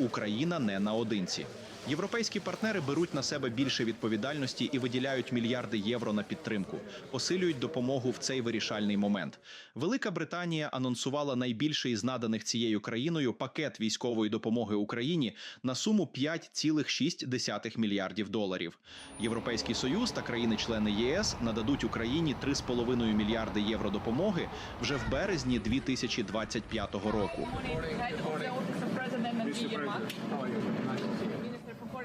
Україна не наодинці. Європейські партнери беруть на себе більше відповідальності і виділяють мільярди євро на підтримку, посилюють допомогу в цей вирішальний момент. Велика Британія анонсувала найбільший із наданих цією країною пакет військової допомоги Україні на суму 5,6 мільярдів доларів. Європейський союз та країни-члени ЄС нададуть Україні 3,5 мільярди євро допомоги вже в березні 2025 року.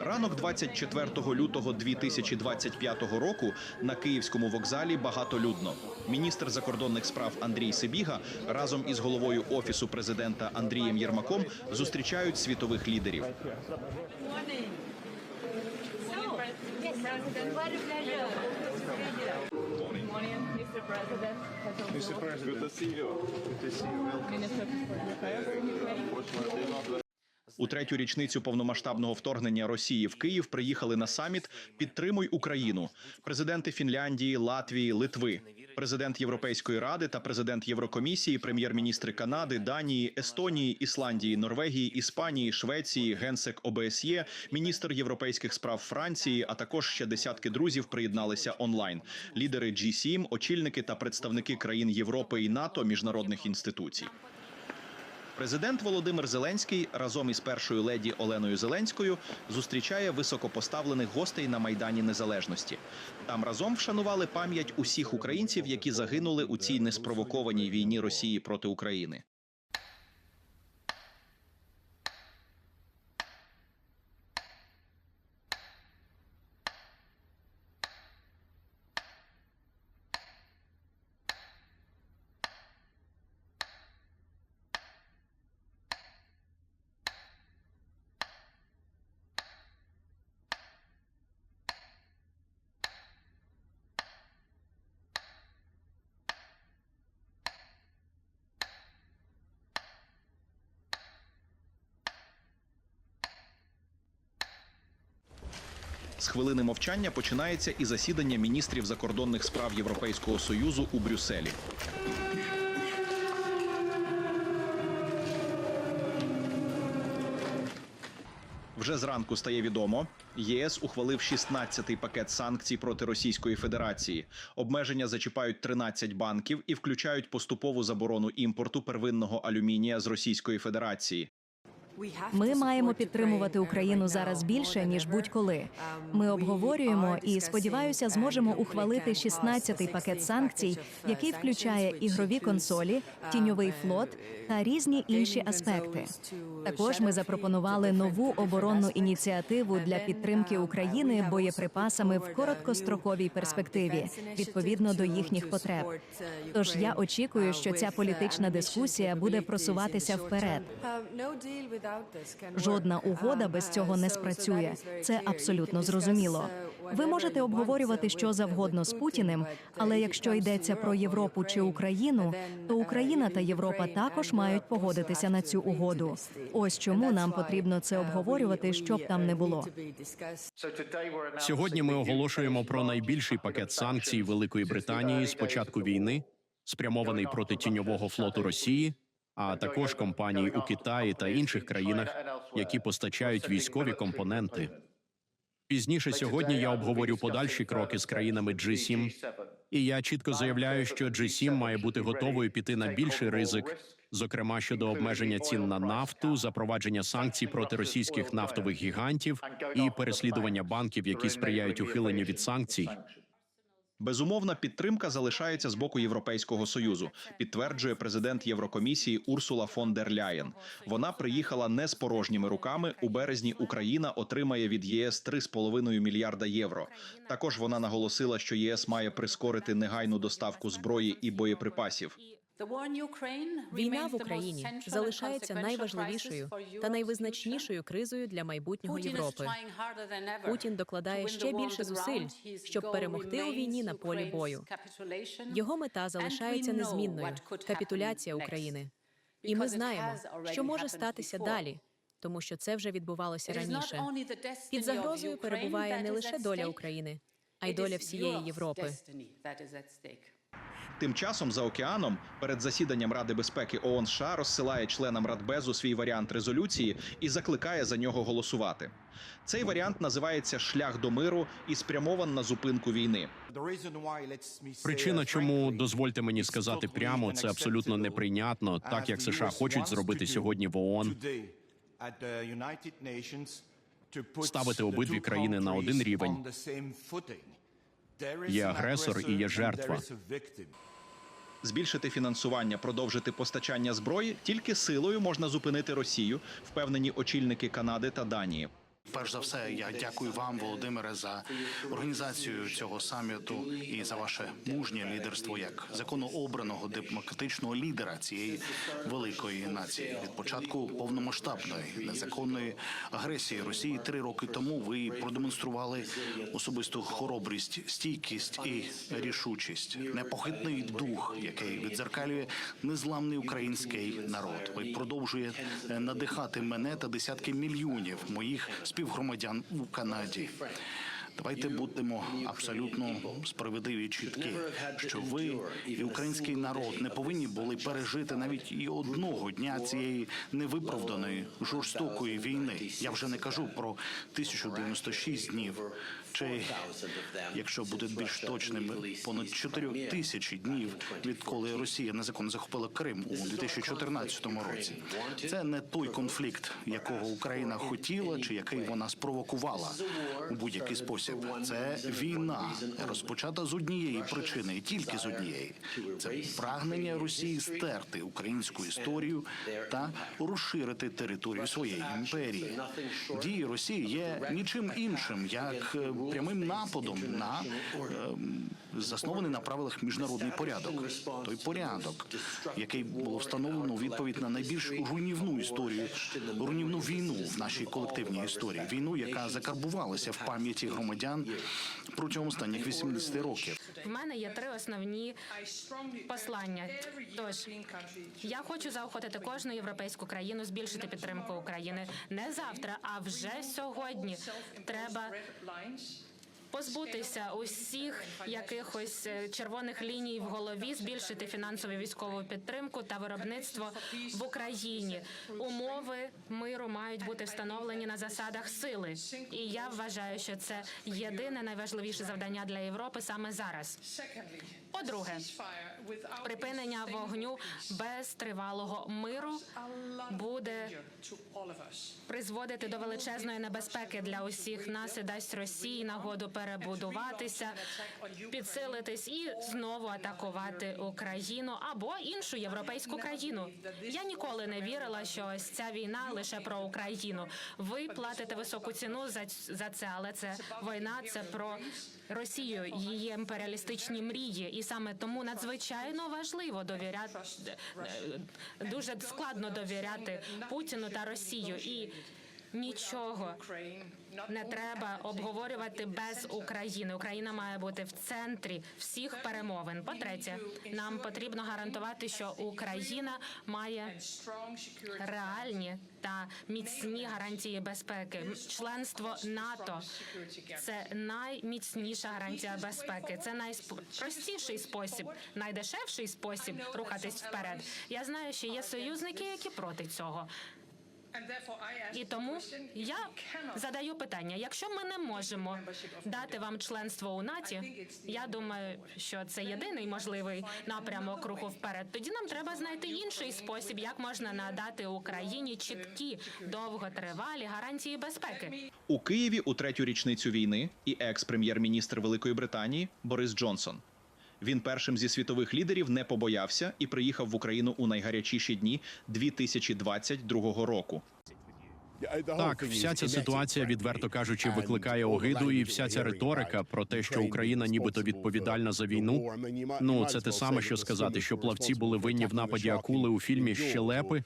Ранок 24 лютого 2025 року на київському вокзалі багатолюдно. Міністр закордонних справ Андрій Сибіга разом із головою офісу президента Андрієм Єрмаком зустрічають світових лідерів. Good to see you. Good to see you. Welcome. У третю річницю повномасштабного вторгнення Росії в Київ приїхали на саміт Підтримуй Україну. Президенти Фінляндії, Латвії, Литви, президент Європейської ради та президент Єврокомісії, прем'єр-міністри Канади, Данії, Естонії, Ісландії, Норвегії, Іспанії, Швеції, генсек ОБСЄ, міністр європейських справ Франції, а також ще десятки друзів приєдналися онлайн. Лідери G7, очільники та представники країн Європи і НАТО, міжнародних інституцій. Президент Володимир Зеленський разом із першою леді Оленою Зеленською зустрічає високопоставлених гостей на майдані Незалежності. Там разом вшанували пам'ять усіх українців, які загинули у цій неспровокованій війні Росії проти України. З хвилини мовчання починається і засідання міністрів закордонних справ Європейського союзу у Брюсселі. Вже зранку стає відомо, ЄС ухвалив 16-й пакет санкцій проти Російської Федерації. Обмеження зачіпають 13 банків і включають поступову заборону імпорту первинного алюмінія з Російської Федерації. Ми маємо підтримувати Україну зараз більше ніж будь-коли. Ми обговорюємо і сподіваюся, зможемо ухвалити 16-й пакет санкцій, який включає ігрові консолі, тіньовий флот та різні інші аспекти. Також ми запропонували нову оборонну ініціативу для підтримки України боєприпасами в короткостроковій перспективі відповідно до їхніх потреб. Тож я очікую, що ця політична дискусія буде просуватися вперед. Жодна угода без цього не спрацює. Це абсолютно зрозуміло. Ви можете обговорювати що завгодно з Путіним, але якщо йдеться про Європу чи Україну, то Україна та Європа також мають погодитися на цю угоду. Ось чому нам потрібно це обговорювати, щоб там не було. Сьогодні ми оголошуємо про найбільший пакет санкцій Великої Британії з початку війни, спрямований проти тіньового флоту Росії, а також компаній у Китаї та інших країнах, які постачають військові компоненти. Пізніше сьогодні я обговорю подальші кроки з країнами G7, і я чітко заявляю, що G7 має бути готовою піти на більший ризик, зокрема щодо обмеження цін на нафту, запровадження санкцій проти російських нафтових гігантів і переслідування банків, які сприяють ухиленню від санкцій. Безумовна підтримка залишається з боку Європейського союзу, підтверджує президент Єврокомісії Урсула фон дер Ляєн. Вона приїхала не з порожніми руками. У березні Україна отримає від ЄС 3,5 мільярда євро. Також вона наголосила, що ЄС має прискорити негайну доставку зброї і боєприпасів. Війна в Україні залишається найважливішою та найвизначнішою кризою для майбутнього Європи. Путін докладає ще більше зусиль, щоб перемогти у війні на полі бою. Його мета залишається незмінною капітуляція України. І ми знаємо, що може статися далі, тому що це вже відбувалося раніше. Під загрозою перебуває не лише доля України, а й доля всієї Європи. Тим часом за океаном перед засіданням Ради безпеки ООН США розсилає членам Радбезу свій варіант резолюції і закликає за нього голосувати. Цей варіант називається Шлях до миру і спрямован на зупинку війни. Причина, чому дозвольте мені сказати прямо, це абсолютно неприйнятно, так як США хочуть зробити сьогодні в ООН. ставити обидві країни на один рівень. Є агресор і є жертва. Збільшити фінансування, продовжити постачання зброї тільки силою можна зупинити Росію, впевнені очільники Канади та Данії. Перш за все, я дякую вам, Володимире, за організацію цього саміту і за ваше мужнє лідерство як законообраного демократичного лідера цієї великої нації. Від початку повномасштабної незаконної агресії Росії три роки тому ви продемонстрували особисту хоробрість, стійкість і рішучість, непохитний дух, який відзеркалює незламний український народ. Ви продовжуєте надихати мене та десятки мільйонів моїх співгромадян у Канаді. Давайте будемо абсолютно справедливі чіткі, що ви і український народ не повинні були пережити навіть і одного дня цієї невиправданої жорстокої війни. Я вже не кажу про 1096 днів, чи якщо бути більш точним, понад 4 тисячі днів, відколи Росія незаконно захопила Крим у 2014 році. Це не той конфлікт, якого Україна хотіла, чи який вона спровокувала у будь-який спосіб. Це війна, розпочата з однієї причини, і тільки з однієї. Це прагнення Росії стерти українську історію та розширити територію своєї імперії. Дії Росії є нічим іншим, як е, прямим нападом на ем, заснований на правилах міжнародний порядок. Той порядок, який було встановлено відповідь на найбільш руйнівну історію, руйнівну війну в нашій колективній історії. Війну, яка закарбувалася в пам'яті громадян протягом останніх 80 років. В мене є три основні послання. Тож я хочу заохотити кожну європейську країну збільшити підтримку України не завтра, а вже сьогодні. Треба позбутися усіх якихось е, червоних ліній в голові, збільшити фінансову військову підтримку та виробництво в Україні. Умови миру мають бути встановлені на засадах сили. І я вважаю, що це єдине найважливіше завдання для Європи саме зараз. По-друге, припинення вогню без тривалого миру буде призводити до величезної небезпеки для усіх нас і дасть Росії нагоду перебудуватися, підсилитись і знову атакувати Україну або іншу європейську країну. Я ніколи не вірила, що ось ця війна лише про Україну. Ви платите високу ціну за, це, але це війна, це про Росію, її імперіалістичні мрії, і саме тому надзвичайно важливо довіряти е, дуже складно довіряти Путіну та Росію і. Нічого не треба обговорювати без України. Україна має бути в центрі всіх перемовин. По третє, нам потрібно гарантувати, що Україна має реальні та міцні гарантії безпеки. Членство НАТО це найміцніша гарантія безпеки. Це найпростіший спосіб, найдешевший спосіб рухатись вперед. Я знаю, що є союзники, які проти цього. І тому я задаю питання: якщо ми не можемо дати вам членство у наті, я думаю, що це єдиний можливий напрямок руху вперед. Тоді нам треба знайти інший спосіб, як можна надати Україні чіткі довготривалі гарантії безпеки. У Києві у третю річницю війни і екс-прем'єр-міністр Великої Британії Борис Джонсон. Він першим зі світових лідерів не побоявся і приїхав в Україну у найгарячіші дні 2022 року. Так, вся ця ситуація, відверто кажучи, викликає огиду, і вся ця риторика про те, що Україна нібито відповідальна за війну. Ну це те саме, що сказати, що плавці були винні в нападі акули у фільмі Щелепи,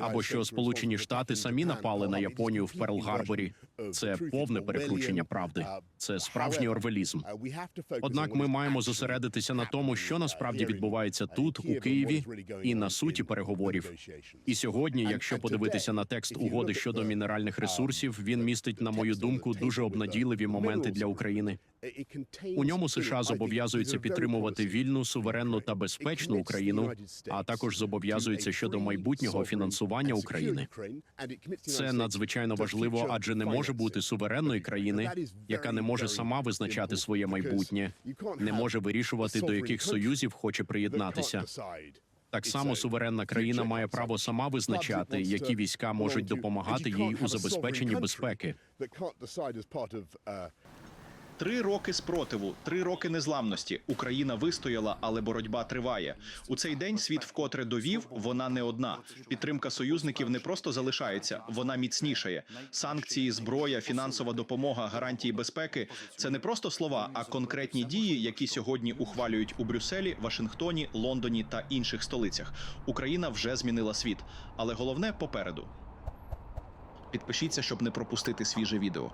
або що Сполучені Штати самі напали на Японію в Перл-Гарборі. Це повне перекручення правди. Це справжній орвелізм. Однак ми маємо зосередитися на тому, що насправді відбувається тут, у Києві, і на суті переговорів. І сьогодні, якщо подивитися на текст угоди щодо мінеральних ресурсів. Він містить, на мою думку, дуже обнадійливі моменти для України. У ньому США зобов'язуються підтримувати вільну, суверенну та безпечну Україну, а також зобов'язуються щодо майбутнього фінансування України. Це надзвичайно важливо, адже не може бути суверенної країни, яка не може сама визначати своє майбутнє, не може вирішувати до яких союзів хоче приєднатися. Так само суверенна країна має право сама визначати, які війська можуть допомагати їй у забезпеченні безпеки. Три роки спротиву, три роки незламності. Україна вистояла, але боротьба триває. У цей день світ вкотре довів, вона не одна. Підтримка союзників не просто залишається, вона міцнішає. Санкції, зброя, фінансова допомога, гарантії безпеки це не просто слова, а конкретні дії, які сьогодні ухвалюють у Брюсселі, Вашингтоні, Лондоні та інших столицях. Україна вже змінила світ, але головне попереду. Підпишіться, щоб не пропустити свіже відео.